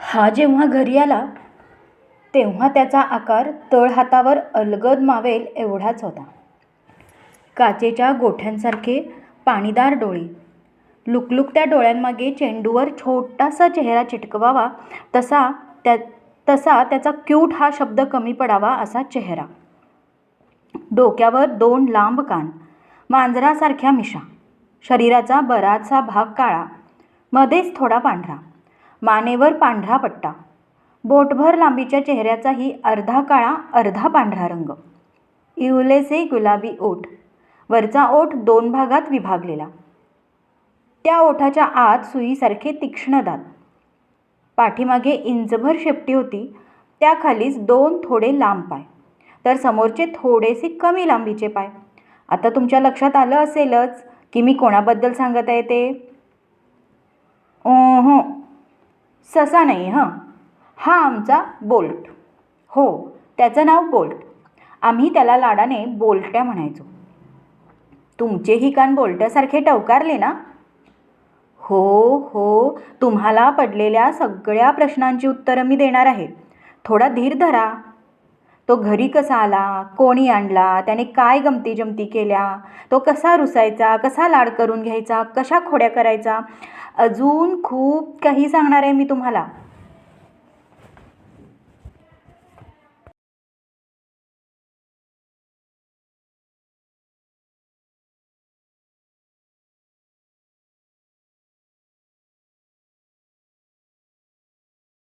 हा जेव्हा घरी आला तेव्हा त्याचा आकार तळहातावर अलगद मावेल एवढाच होता. काचेच्या गोठ्यांसारखे पाणीदार डोळे. लुकलुकत्या डोळ्यांमागे चेंडूवर छोटासा चेहरा चिटकवावा तसा त्या तसा त्याचा क्यूट हा शब्द कमी पडावा असा चेहरा. डोक्यावर दोन लांब कान. मांजरासारख्या मिशा. शरीराचा बराचसा भाग काळा. मध्येच थोडा पांढरा. मानेवर पांढरा पट्टा. बोटभर लांबीच्या चेहऱ्याचाही अर्धा काळा अर्धा पांढरा रंग. इवलेसे गुलाबी ओठ. वरचा ओठ दोन भागात विभागलेला. त्या ओठाच्या आत सुईसारखे तीक्ष्ण दात. पाठीमागे इंचभर शेपटी होती. त्याखालीच दोन थोडे लांब पाय. तर समोरचे थोडेसे कमी लांबीचे पाय. आता तुमच्या लक्षात आलं असेलच की मी कोणाबद्दल सांगत आहे ते हो ससा नाही हं? हा आमचा बोल्ट. हो त्याचं नाव बोल्ट. आम्ही त्याला लाडाने बोलट्या म्हणायचो. तुमचेही कान बोलट्यासारखे टवकारले ना? हो हो तुम्हाला पडलेल्या सगळ्या प्रश्नांची उत्तरं मी देणार आहे. थोडा धीर धरा. तो घरी कसा आला? कोणी आणला? त्याने काय गमती जमती केल्या? तो कसा रुसायचा? कसा लाड करून घ्यायचा? कशा खोड्या करायचा? अजून खूप काही सांगणार आहे मी तुम्हाला.